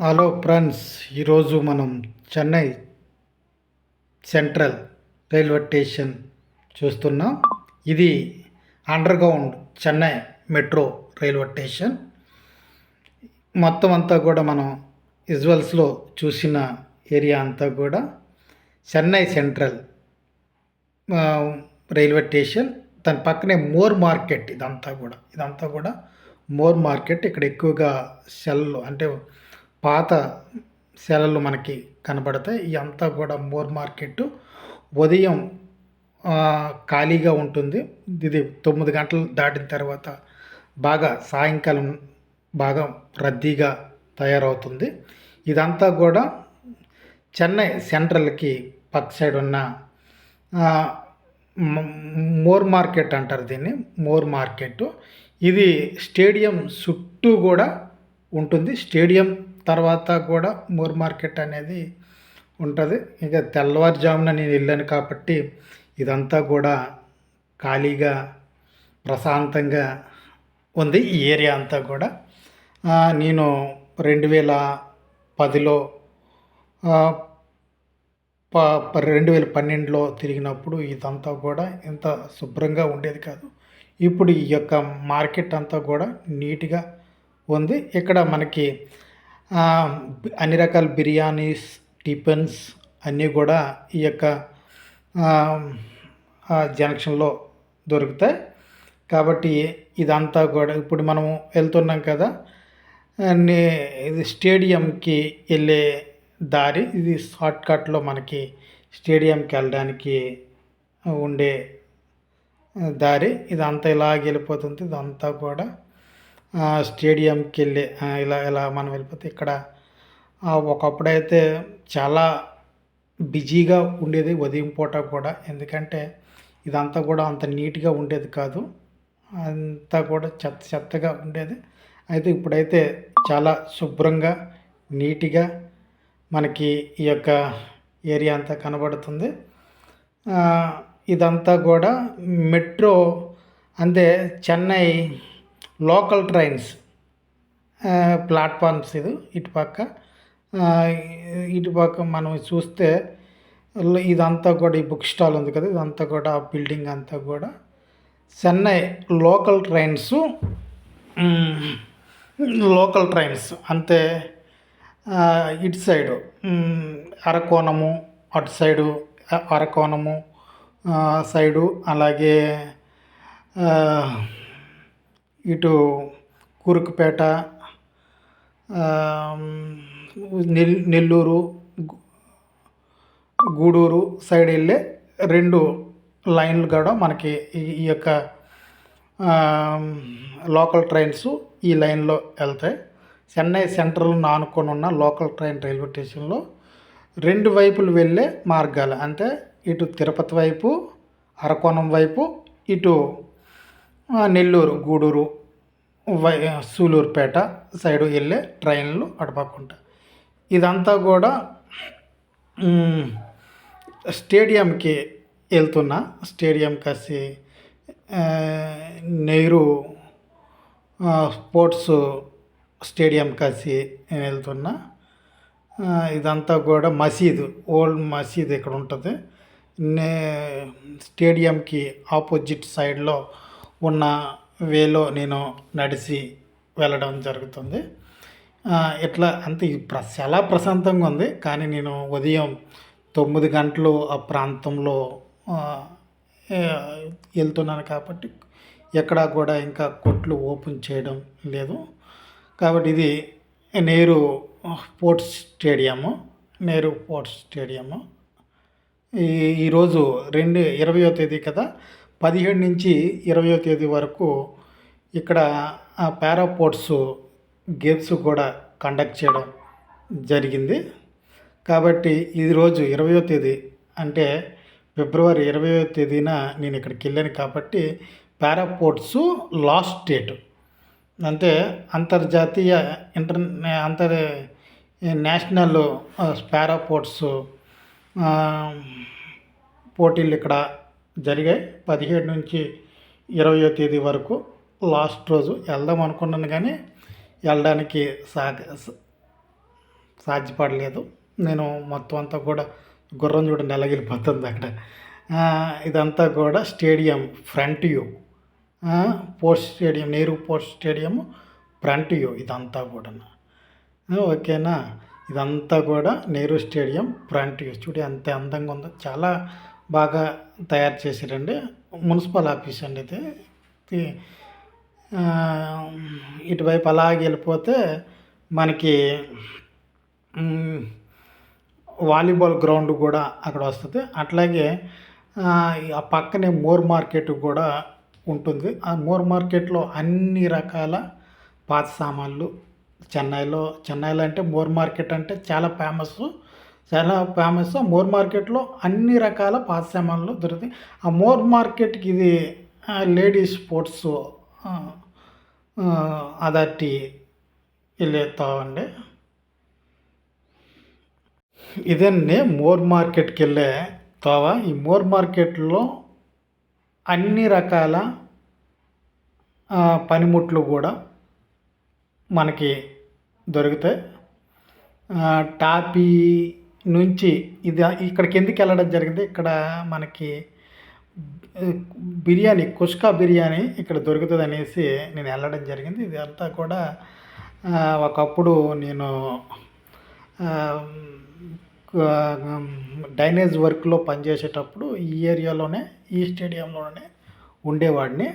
Hello friends ఈరోజు మనం Chennai central railway station చూస్తున్నాం. ఇది underground Chennai metro railway station. మొత్తం అంతా కూడా మనం విజువల్స్లో చూసిన ఏరియా అంతా కూడా చెన్నై సెంట్రల్ రైల్వే స్టేషన్. దాని పక్కనే మోర్ మార్కెట్ ఇదంతా కూడా. ఇదంతా కూడా మోర్ మార్కెట్. ఇక్కడ ఎక్కువగా సెల్లు అంటే పాత సెలలు మనకి కనబడతాయి. ఇదంతా కూడా మోర్ మార్కెట్. ఉదయం ఖాళీగా ఉంటుంది. ఇది తొమ్మిది గంటలు దాటిన తర్వాత బాగా సాయంకాలం బాగా రద్దీగా తయారవుతుంది. ఇదంతా కూడా చెన్నై సెంట్రల్కి పక్క సైడ్ ఉన్న మోర్ మార్కెట్ అంటారు దీన్ని. More market. ఇది స్టేడియం చుట్టూ కూడా ఉంటుంది. స్టేడియం తర్వాత కూడా మోర్ మార్కెట్ అనేది ఉంటుంది. ఇక తెల్లవారుజామున నేను వెళ్ళాను కాబట్టి ఇదంతా కూడా ఖాళీగా ప్రశాంతంగా ఉంది. ఈ ఏరియా అంతా కూడా. నేను రెండు వేల పదిలో ప రెండు వేల పన్నెండులో తిరిగినప్పుడు ఇదంతా కూడా ఇంత శుభ్రంగా ఉండేది కాదు. ఇప్పుడు ఈ యొక్క మార్కెట్ అంతా కూడా నీట్గా ఉంది. ఇక్కడ మనకి అన్ని రకాల బిర్యానీస్ టిఫిన్స్ అన్నీ కూడా ఈ యొక్క జంక్షన్లో దొరుకుతాయి. కాబట్టి ఇదంతా కూడా ఇప్పుడు మనం వెళ్తున్నాం కదా ఇది స్టేడియంకి వెళ్ళే దారి ఇది షార్ట్కట్లో మనకి స్టేడియంకి వెళ్ళడానికి ఉండే దారి. ఇదంతా ఇలాగ వెళ్ళిపోతుంది. ఇదంతా కూడా స్టేడియంకి వెళ్ళి ఇలా ఇలా మనం వెళ్ళిపోతే ఇక్కడ ఒకప్పుడైతే చాలా బిజీగా ఉండేది ఉదయం పూట కూడా. ఎందుకంటే ఇదంతా కూడా అంత నీట్గా ఉండేది కాదు. అంతా కూడా చెత్త చెత్తగా ఉండేది. అయితే ఇప్పుడైతే చాలా శుభ్రంగా నీట్గా మనకి ఈ యొక్క ఏరియా అంతా కనబడుతుంది. ఇదంతా కూడా మెట్రో అంటే చెన్నై లోకల్ ట్రైన్స్ ప్లాట్ఫామ్స్ ఇది ఇటుపక్క ఇటుపక్క మనం చూస్తే ఇదంతా కూడా ఈ బుక్ స్టాల్ ఉంది కదా ఇదంతా కూడా ఆ బిల్డింగ్ అంతా కూడా. Chennai local trains local trains అంతే. ఇటు సైడు అరకోణము అటు సైడు అరకోణము సైడు అలాగే ఇటు కురుకుపేట నెల్ నెల్లూరు గూడూరు సైడ్ వెళ్ళే రెండు లైన్లు కూడా మనకి ఈ యొక్క లోకల్ ట్రైన్స్ ఈ లైన్లో వెళ్తాయి. చెన్నై సెంట్రల్ ఆనుకొని ఉన్న లోకల్ ట్రైన్ రైల్వే స్టేషన్లో రెండు వైపులు వెళ్ళే మార్గాలు అంటే ఇటు తిరుపతి వైపు అరకోణం వైపు ఇటు నెల్లూరు గూడూరు వై సూలూరుపేట సైడు వెళ్ళే ట్రైన్లు అటుపక్కుంటాయి ఇదంతా కూడా స్టేడియంకి వెళ్తున్నా. స్టేడియం కాసి నెహ్రూ స్పోర్ట్స్ స్టేడియం కాసి నేను వెళ్తున్నా ఇదంతా కూడా మసీదు ఓల్డ్ మసీదు ఇక్కడ ఉంటుంది నే స్టేడియంకి ఆపోజిట్ సైడ్లో ఉన్న వేలో నేను నడిచి వెళ్ళడం జరుగుతుంది. ఇట్లా అంతే ప్ర చాలా ప్రశాంతంగా ఉంది. కానీ నేను ఉదయం తొమ్మిది గంటలు ఆ ప్రాంతంలో వెళ్తున్నాను కాబట్టి ఎక్కడా కూడా ఇంకా కొట్లు ఓపెన్ చేయడం లేదు. కాబట్టి ఇది Nehru sports stadium Nehru sports stadium. ఈ ఈరోజు రెండు ఇరవయో తేదీ కదా. పదిహేడు నుంచి ఇరవయో తేదీ వరకు ఇక్కడ ఆ పారాపోర్ట్స్ గేమ్స్ కూడా కండక్ట్ చేయడం జరిగింది. కాబట్టి ఈ రోజు ఇరవయో తేదీ అంటే ఫిబ్రవరి ఇరవయో తేదీన నేను ఇక్కడికి వెళ్ళాను కాబట్టి పారాపోర్ట్స్ లాస్ట్ డేట్. అంటే అంతర్జాతీయ ఇంటర్ అంతర్ నేషనల్ పారాపోర్ట్స్ పోటీలు ఇక్కడ జరిగాయి పదిహేడు నుంచి ఇరవయో తేదీ వరకు లాస్ట్ రోజు వెళ్దాం అనుకున్నాను కానీ వెళ్ళడానికి సా సాధ్యపడలేదు. నేను మొత్తం అంతా కూడా గుర్రం చూడండి ఎలా అక్కడ. ఇదంతా కూడా stadium front view. Post stadium Nehru post stadium front view ఇదంతా కూడా ఓకేనా? ఇదంతా కూడా నెహ్రూ స్టేడియం ఫ్రంట్ వ్యూ. చూడు ఎంత అందంగా ఉందో. చాలా బాగా తయారు చేశారండి మున్సిపల్ ఆఫీస్ అండి ఇది. ఇటువైపు అలాగే వెళ్ళిపోతే మనకి వాలీబాల్ గ్రౌండ్ కూడా అక్కడ వస్తుంది. అట్లాగే ఆ పక్కనే మోర్ మార్కెట్ కూడా ఉంటుంది. ఆ మోర్ మార్కెట్లో అన్ని రకాల పాత సామాన్లు చెన్నైలో చెన్నైలో అంటే మోర్ మార్కెట్ అంటే చాలా ఫేమస్ చాలా ఫేమస్ మోర్ మార్కెట్లో అన్ని రకాల పాత సామాన్లు దొరుకుతాయి. ఆ మోర్ మార్కెట్కి ఇది లేడీస్ స్పోర్ట్స్ అదటి వెళ్ళేస్తామండి. ఇదండి మోర్ మార్కెట్కి వెళ్ళే తోవ. ఈ మోర్ మార్కెట్లో అన్ని రకాల పనిముట్లు కూడా మనకి దొరుకుతాయి. టాపీ నుంచి ఇది ఇక్కడికి ఎందుకు వెళ్ళడం జరిగింది? ఇక్కడ మనకి బిర్యానీ కుష్కా బిర్యానీ ఇక్కడ దొరుకుతుంది అనేసి నేను వెళ్ళడం జరిగింది. ఇది అంతా కూడా ఒకప్పుడు నేను డైనేజ్ వర్క్లో పనిచేసేటప్పుడు ఈ ఏరియాలోనే ఈ స్టేడియంలోనే ఉండేవాడిని.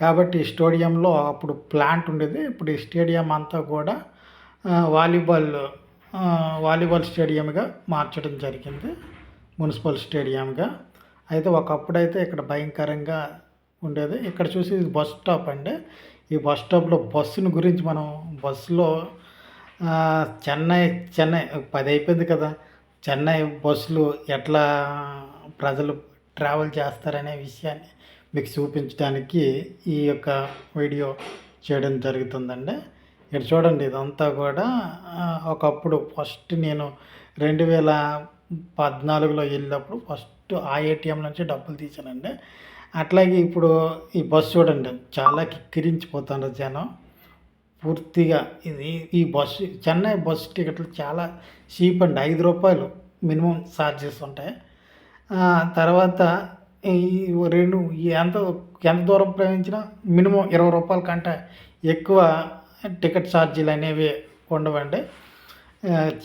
కాబట్టి స్టేడియంలో అప్పుడు ప్లాంట్ ఉండేది. ఇప్పుడు ఈ స్టేడియం అంతా కూడా వాలీబాల్ వాలీబాల్ స్టేడియంగా మార్చడం జరిగింది మున్సిపల్ స్టేడియంగా. అయితే ఒకప్పుడు అయితే ఇక్కడ భయంకరంగా ఉండేది. ఇక్కడ చూసి ఇది బస్ స్టాప్ అండి. ఈ బస్ స్టాప్లో బస్సుని గురించి మనం బస్సులో చెన్నై చెన్నై పది అయిపోయింది కదా. చెన్నై బస్సులు ఎట్లా ప్రజలు ట్రావెల్ చేస్తారనే విషయాన్ని మీకు చూపించడానికి ఈ యొక్క వీడియో చేయడం జరుగుతుందండి. ఇక్కడ చూడండి ఇదంతా కూడా ఒకప్పుడు ఫస్ట్ నేను రెండు వేల పద్నాలుగులో వెళ్ళినప్పుడు ఫస్ట్ ఆ ఏటీఎం నుంచి డబ్బులు తీసానండి. అట్లాగే ఇప్పుడు ఈ బస్సు చూడండి చాలా కిక్కిరించిపోతున్నారు జనం. పూర్తిగా ఇది ఈ బస్సు చెన్నై బస్సు టికెట్లు చాలా చీప్ అండి. ఐదు రూపాయలు మినిమం ఛార్జెస్ ఉంటాయి. తర్వాత ఈ రెండు ఎంత ఎంత దూరం ప్రయాణించినా మినిమం ఇరవై రూపాయల కంటే ఎక్కువ టికెట్ ఛార్జీలు అనేవి ఉండవండి.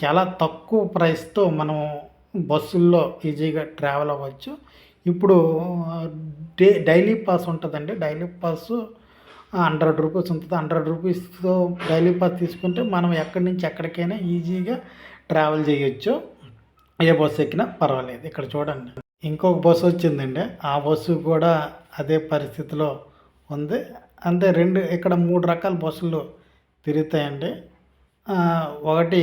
చాలా తక్కువ ప్రైస్తో మనం బస్సుల్లో ఈజీగా ట్రావెల్ అవ్వచ్చు. ఇప్పుడు డే డైలీ పాస్ ఉంటుందండి. డైలీ పాస్ హండ్రెడ్ రూపీస్ ఉంటుంది. హండ్రెడ్ రూపీస్తో డైలీ పాస్ తీసుకుంటే మనం ఎక్కడి నుంచి ఎక్కడికైనా ఈజీగా ట్రావెల్ చేయొచ్చు. ఏ బస్సు ఎక్కినా పర్వాలేదు. ఇక్కడ చూడండి. ఇంకొక బస్సు వచ్చిందండి. ఆ బస్సు కూడా అదే పరిస్థితిలో ఉంది. అంతే రెండు ఇక్కడ మూడు రకాల బస్సులు తిరుగుతాయండి. ఒకటి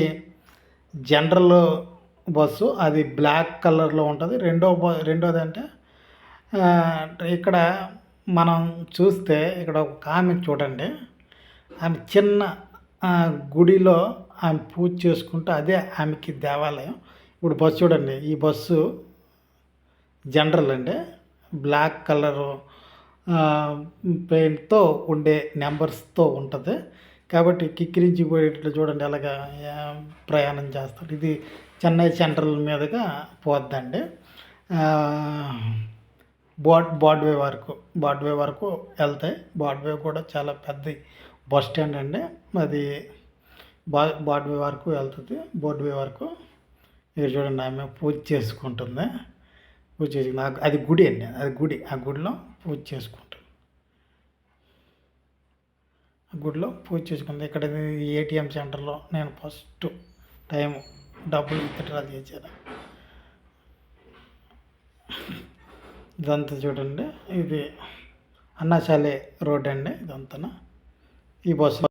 జనరల్ బస్సు అది బ్లాక్ కలర్లో ఉంటుంది. రెండో బ రెండోది అంటే ఇక్కడ మనం చూస్తే ఇక్కడ ఒక ఆమె చూడండి. ఆమె చిన్న గుడిలో ఆమె పూజ చేసుకుంటూ అదే ఆమెకి దేవాలయం. ఇప్పుడు బస్సు చూడండి. ఈ బస్సు జనరల్ అండి. బ్లాక్ కలరు పెయింట్తో ఉండే నెంబర్స్తో ఉంటుంది. కాబట్టి కిక్కిరించిపోయేటట్లు చూడండి ఎలాగా ప్రయాణం చేస్తారు. ఇది చెన్నై సెంట్రల్ మీదుగా పోద్దండి. ఆ, బాడ్ బాడ్వే వరకు బాడ్వే వరకు వెళ్తాయి. బాడ్వే కూడా చాలా పెద్ద బస్ స్టాండ్ అండి. అది బా బాడ్వే వరకు వెళ్తుంది. బోర్డ్వే వరకు ఇక్కడ చూడండి ఆమె పూజ చేసుకుంటుంది. పూజ చేసుకుంది అది గుడి అండి అది గుడి. ఆ గుడిలో పూజ చేసుకుంటుంది ఆ గుడిలో పూజ చేసుకుంది. ఇక్కడ ఏటీఎం సెంటర్లో నేను ఫస్ట్ టైం డబ్బులు విత్డ్రా చేశాను. ఇదంతా చూడండి. ఇది అన్నాశాలే రోడ్ అండి. ఇదంతా ఈ బస్సు